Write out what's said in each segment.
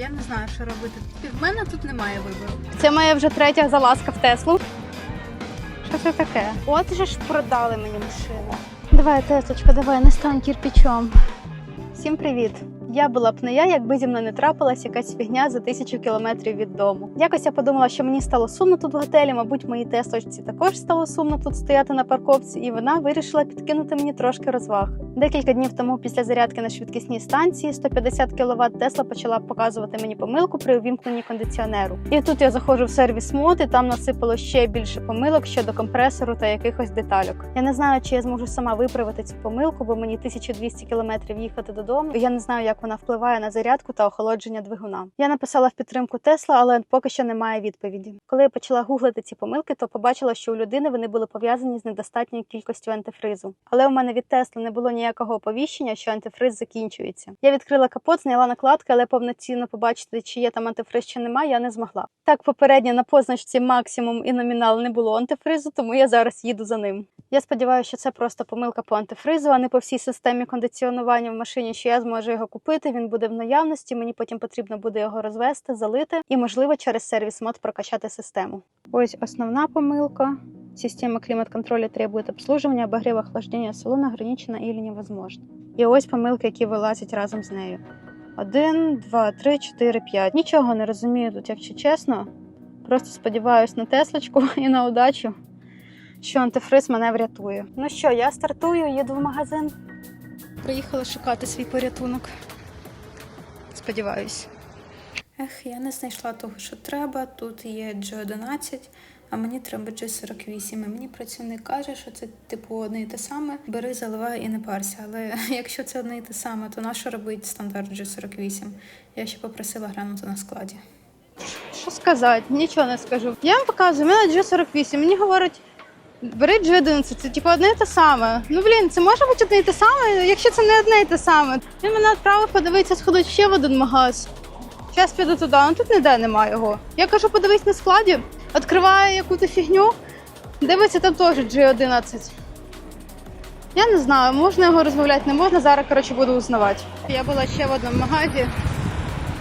Я не знаю, що робити. В мене тут немає вибору. Це моя вже третя залазка в Теслу. Що це таке? От же ж продали мені машину. Давай, Теслочка, давай, не стань кірпічом. Всім привіт! Я була б не я, якби зі мною не трапилась якась фігня за тисячу кілометрів від дому. Якось я подумала, що мені стало сумно тут в готелі. Мабуть, моїй теслочці також стало сумно тут стояти на парковці, і вона вирішила підкинути мені трошки розваг. Декілька днів тому, після зарядки на швидкісній станції 150 кВт, Тесла почала показувати мені помилку при увімкненні кондиціонеру. І тут я заходжу в сервіс мод, і там насипало ще більше помилок щодо компресору та якихось детальок. Я не знаю, чи я зможу сама виправити цю помилку, бо мені 1200 км їхати додому. Я не знаю, як вона впливає на зарядку та охолодження двигуна. Я написала в підтримку Тесла, але поки що немає відповіді. Коли я почала гуглити ці помилки, то побачила, що у людини вони були пов'язані з недостатньою кількістю антифризу. Але у мене від Тесла не було ніякого оповіщення, що антифриз закінчується. Я відкрила капот, зняла накладки, але повноцінно побачити, чи є там антифриз, чи немає, я не змогла. Так, попередньо на позначці максимум і номінал не було антифризу, тому я зараз їду за ним. Я сподіваюся, що це просто помилка по антифризу, а не по всій системі кондиціонування в машині, що я зможу його купити. Він буде в наявності. Мені потім потрібно буде його розвести, залити і, можливо, через сервіс мод прокачати систему. Ось основна помилка. Система климат-контроля требует обслуживания, обогрев охлаждения салона ограничено или невозможно. І ось помилки, які вилазять разом з нею. Один, два, три, чотири, п'ять. Нічого не розумію тут, якщо чесно. Просто сподіваюсь на Теслочку і на удачу, що антифриз мене врятує. Ну що, я стартую, їду в магазин. Приїхала шукати свій порятунок. Сподіваюсь. Ех, я не знайшла того, що треба. Тут є G11, а мені треба G48. І мені працівник каже, що це типу одне і те саме. Бери, заливай і не парся. Але якщо це одне і те саме, то на що робить стандарт G48? Я ще попросила глянути на складі. Що сказати? Нічого не скажу. Я вам показую, у мене G48, мені говорять. Бери G11, це типу одне і те саме. Ну блін, це може бути одне і те саме, якщо це не одне і те саме. Він мене відправив подивитися, сходить ще в один магаз. Зараз піду туди, ну тут ніде немає його. Я кажу, подивись на складі, відкриваю яку-то фігню, дивиться там теж G11. Я не знаю, можна його розмовляти, не можна. Зараз, коротше, буду узнавати. Я була ще в одному магазі.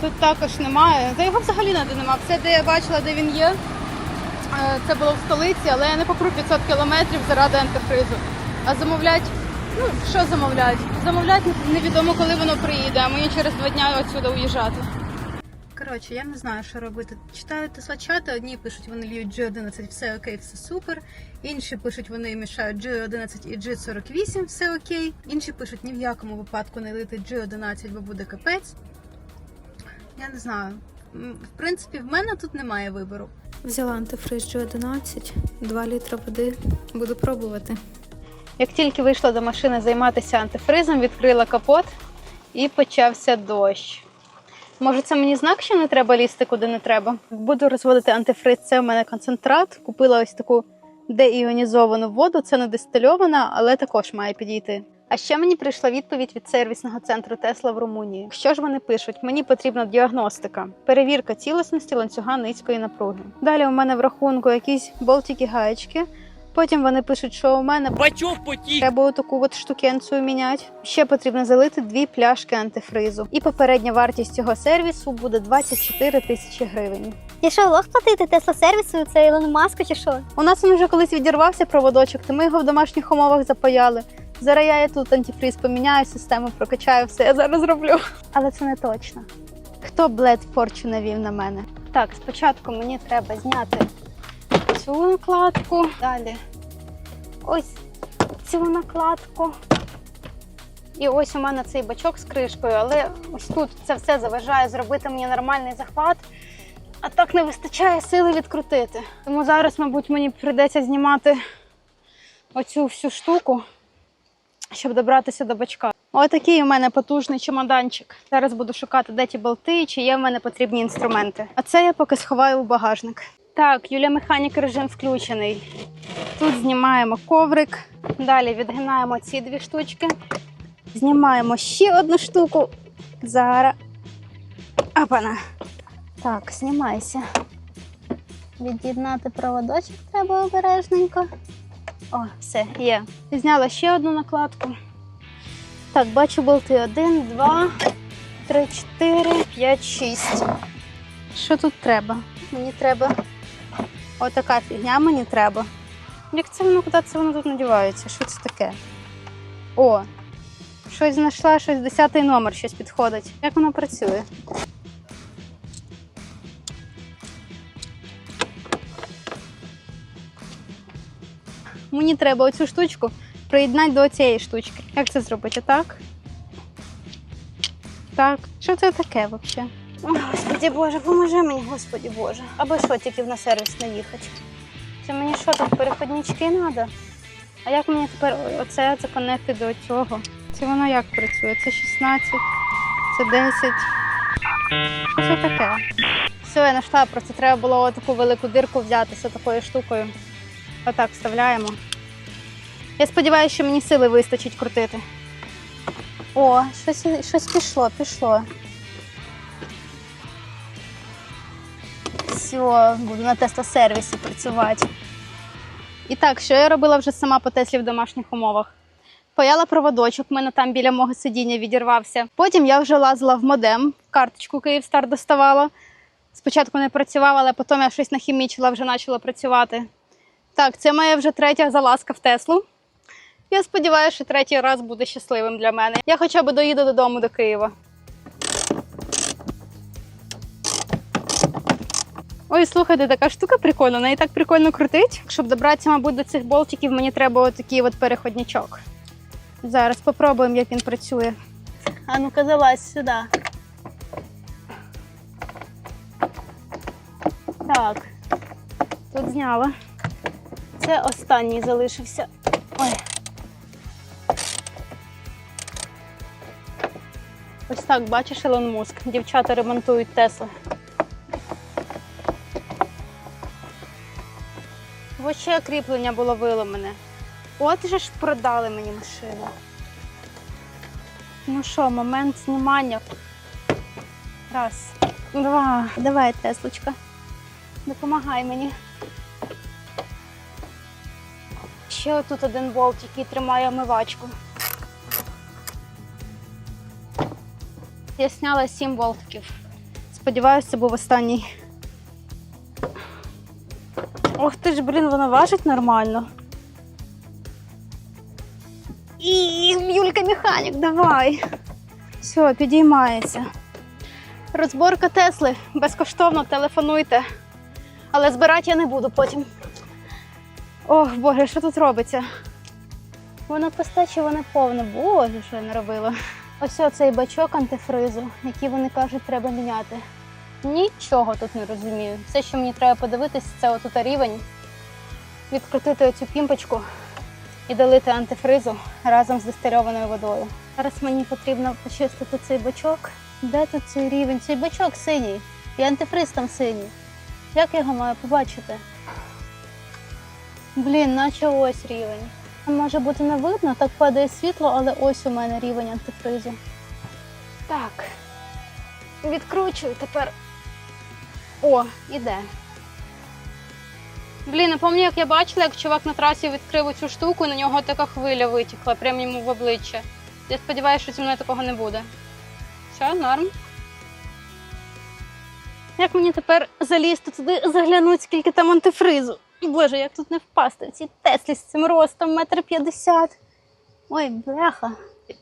Тут також немає. Та його взагалі ніде немає. Все, де я бачила, де він є. Е, Це було в столиці, але я не покру 500 кілометрів заради антифризу. А замовлять, ну що замовлять? Замовлять невідомо, коли воно приїде, а мені через два дні відсюди уїжджати. Коротше, я не знаю, що робити. Читаю Тесла чати, одні пишуть, вони льють G11, все окей, все супер. Інші пишуть, вони мішають G11 і G48, все окей. Інші пишуть, ні в якому випадку не лити G11, бо буде капець. Я не знаю. В принципі, в мене тут немає вибору. Взяла антифриз G11, 2 літра води. Буду пробувати. Як тільки вийшла до машини займатися антифризом, відкрила капот і почався дощ. Може, це мені знак, що не треба лізти куди не треба. Буду розводити антифриз. Це у мене концентрат. Купила ось таку деіонізовану воду. Це не дистильована, але також має підійти. А ще мені прийшла відповідь від сервісного центру Тесла в Румунії. Що ж вони пишуть? Мені потрібна діагностика, перевірка цілісності ланцюга низької напруги. Далі у мене в рахунку якісь болтики гаєчки. Потім вони пишуть, що у мене Бачок потік. Треба таку от штукенцію міняти. Ще потрібно залити дві пляшки антифризу. І попередня вартість цього сервісу буде 24 тисячі гривень. Я що, лох платити Тесла сервісу, це Ілону Маску чи що? У нас він вже колись відірвався проводочок, то ми його в домашніх умовах запаяли. Зараз я тут антифриз поміняю, систему прокачаю, все я зараз роблю. Але це не точно. Хто блед порчу навів на мене? Так, спочатку мені треба зняти цю накладку. Далі ось цю накладку. І ось у мене цей бачок з кришкою, але ось тут це все заважає зробити мені нормальний захват. А так не вистачає сили відкрутити. Тому зараз, мабуть, мені прийдеться знімати оцю всю штуку, щоб добратися до бачка. Отакий у мене потужний чемоданчик. Зараз буду шукати, де ті болти, чи є в мене потрібні інструменти. А це я поки сховаю у багажник. Так, Юлія Механік режим включений. Тут знімаємо коврик, далі відгинаємо ці дві штучки, знімаємо ще одну штуку. Зараз. Апана. Так, знімайся. Від'єднати проводочок треба обережненько. О, все, є. Зняла ще одну накладку. Так, бачу болти. Один, два, три, чотири, п'ять, шість. Що тут треба? Мені треба. Отака фігня мені треба. Як це воно, куди це воно тут надівається? Що це таке? О, щось знайшла, щось десятий номер, щось підходить. Як воно працює? Мені треба оцю штучку приєднати до цієї штучки. Як це зробити? Так? Так. Що це таке взагалі? Господи Боже, поможи мені, Господи Боже. Або що, тільки на сервіс не їхати. Це мені що тут переходнички треба? А як мені тепер оце законекти до цього? Це воно як працює? Це 16, це 10. Що це таке? Все, я знайшла, просто треба було таку велику дирку взятися такою штукою. Отак вставляємо. Я сподіваюся, що мені сили вистачить крутити. О, щось, щось пішло, пішло. Все, буду на тестосервісі працювати. І так, що я робила вже сама по Теслі в домашніх умовах? Паяла проводочок, в мене там біля мого сидіння відірвався. Потім я вже лазила в модем, карточку Київстар доставала. Спочатку не працювала, але потім я щось нахімічила, вже почала працювати. Так, це моя вже третя залазка в Теслу. Я сподіваюся, що третій раз буде щасливим для мене. Я хоча б доїду додому до Києва. Ой, слухайте, така штука прикольна, неї так прикольно крутить. Щоб добратися, мабуть, до цих болтиків, мені треба отакий от переходничок. Зараз попробуємо, як він працює. А ну-ка, залазь сюди. Так, тут зняла. Це останній залишився. Ой. Ось так, бачиш, Елон Муск. Дівчата ремонтують Тесли. Ось ще кріплення було виламане. От же ж продали мені машину. Ну що, момент знімання. Раз, два. Давай, Теслочка. Допомагай мені. Ще отут один болт, який тримає омивачку. Я сняла сім болтиків. Сподіваюся, це був останній. Ох ти ж, блін, воно важить нормально. І Юлька механік, давай. Все, підіймається. Розборка Тесли. Безкоштовно телефонуйте. Але збирати я не буду потім. Ох, Боже, що тут робиться? Воно пусте воно повне. Боже, що я не робила. Ось оцей бачок антифризу, який вони кажуть, треба міняти. Нічого тут не розумію. Все, що мені треба подивитись, це отут рівень, відкрутити оцю пімпочку і долити антифризу разом з дистильованою водою. Зараз мені потрібно почистити цей бачок. Де тут цей рівень? Цей бачок синій. І антифриз там синій. Як я його маю побачити? Блін, наче ось рівень. Може бути не видно, так падає світло, але ось у мене рівень антифризу. Так. Відкручую тепер. О, іде. Блін, не пам'ятаю, як я бачила, як чувак на трасі відкрив цю штуку, і на нього така хвиля витікла, прямо йому в обличчя. Я сподіваюся, що зі мною такого не буде. Все, норм. Як мені тепер залізти туди, заглянути, скільки там антифризу? Боже, як тут не впасти в ці Теслі з цим ростом, метр п'ятдесят. Ой, бляха.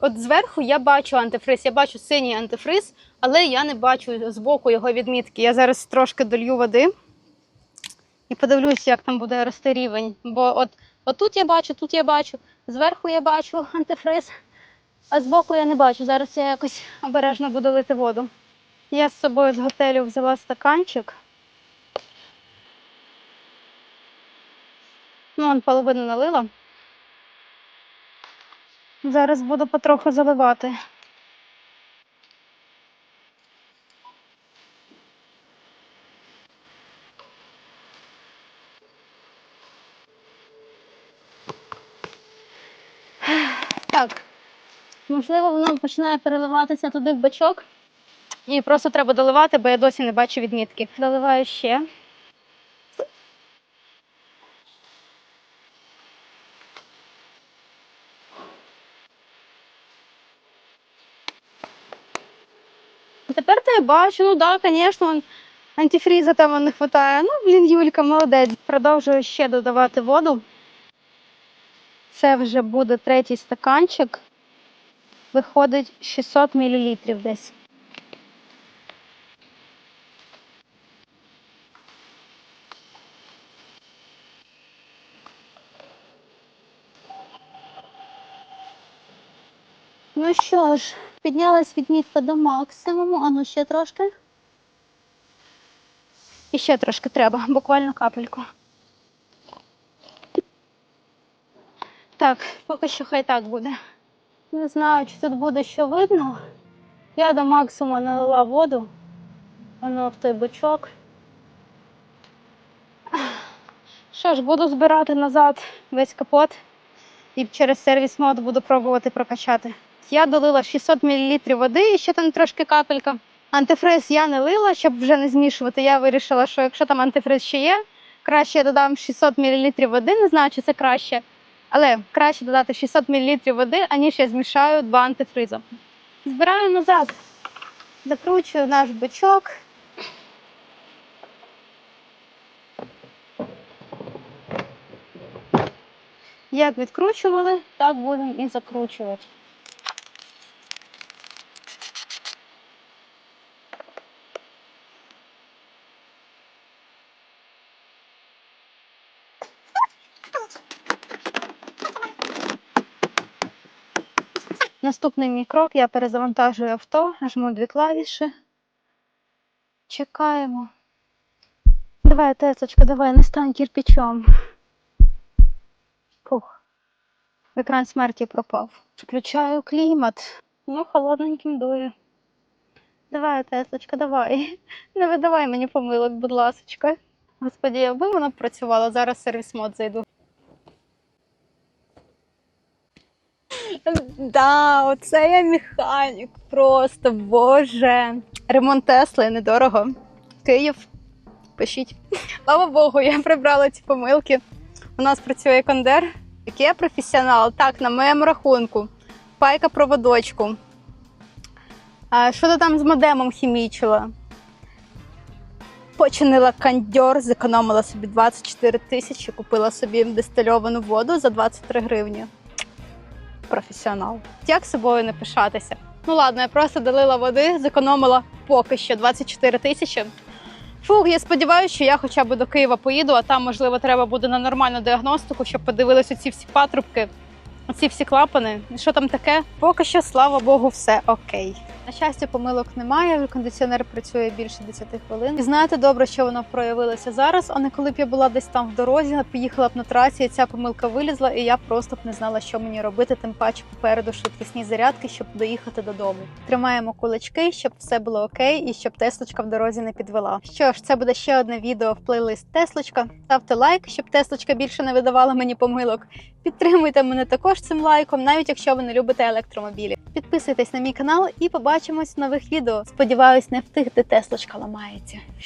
От зверху я бачу антифриз, я бачу синій антифриз, але я не бачу збоку його відмітки. Я зараз трошки долью води і подивлюсь, як там буде рости рівень. Бо от отут я бачу, тут я бачу, зверху я бачу антифриз, а збоку я не бачу. Зараз я якось обережно буду лити воду. Я з собою з готелю взяла стаканчик. Ну, он половину налила. Зараз буду потроху заливати. Так. Можливо, воно починає переливатися туди в бачок. І просто треба доливати, бо я досі не бачу відмітки. Доливаю ще. я бачу, ну да, звісно, антифріза там не вистачає. Ну, блін, Юлька, молодець. Продовжую ще додавати воду. Це вже буде третій стаканчик. Виходить 600 мл десь. Ну що ж, піднялась відмітка до максимуму, а ну ще трошки. І ще трошки треба, буквально капельку. Так, поки що хай так буде. Не знаю, чи тут буде що видно. Я до максимуму налила воду. Воно в той бочок. Що ж, буду збирати назад весь капот і через сервіс мод буду пробувати прокачати. Я долила 600 мл води і ще там трошки капелька. Антифриз я не лила, щоб вже не змішувати. Я вирішила, що якщо там антифриз ще є, краще я додам 600 мл води. Не знаю, чи це краще. Але краще додати 600 мл води, аніж я змішаю два антифризу. Збираю назад, закручую наш бичок. Як відкручували, так будемо і закручувати. Наступний мій крок я перезавантажую авто, нажму дві клавіші. Чекаємо. Давай, тесочка, давай, не стань кирпичом. Фух. Екран смерті пропав. Включаю клімат. Ну, холодненьким дує. Давай, тесочка, давай. Не видавай мені помилок, будь ласочка. Господі, якби воно б працювало, зараз сервіс мод зайду. Да, оце я механік. Просто боже. Ремонт Тесли недорого. Київ. Пишіть. Слава Богу, я прибрала ці помилки. У нас працює кондер. Який я професіонал. Так, на моєму рахунку. Пайка проводочку. А, що ти там з модемом хімічила? Починила кондьор, зекономила собі 24 тисячі, купила собі дистильовану воду за 23 гривні професіонал. Як собою не пишатися? Ну ладно, я просто долила води, зекономила поки що 24 тисячі. Фух, я сподіваюся, що я хоча б до Києва поїду, а там, можливо, треба буде на нормальну діагностику, щоб подивилися ці всі патрубки, ці всі клапани. Що там таке? Поки що, слава Богу, все окей. На щастя, помилок немає. Кондиціонер працює більше 10 хвилин. І знаєте добре, що воно проявилося зараз, а не коли б я була десь там в дорозі, поїхала б на трасі, і ця помилка вилізла, і я просто б не знала, що мені робити, тим паче попереду швидкісні зарядки, щоб доїхати додому. Тримаємо кулачки, щоб все було окей, і щоб Теслочка в дорозі не підвела. Що ж, це буде ще одне відео в плейлист Теслочка. Ставте лайк, щоб Теслочка більше не видавала мені помилок. Підтримуйте мене також цим лайком, навіть якщо ви не любите електромобілі. Підписуйтесь на мій канал і побачимось в нових відео. Сподіваюсь, не в тих, де Теслочка ламається.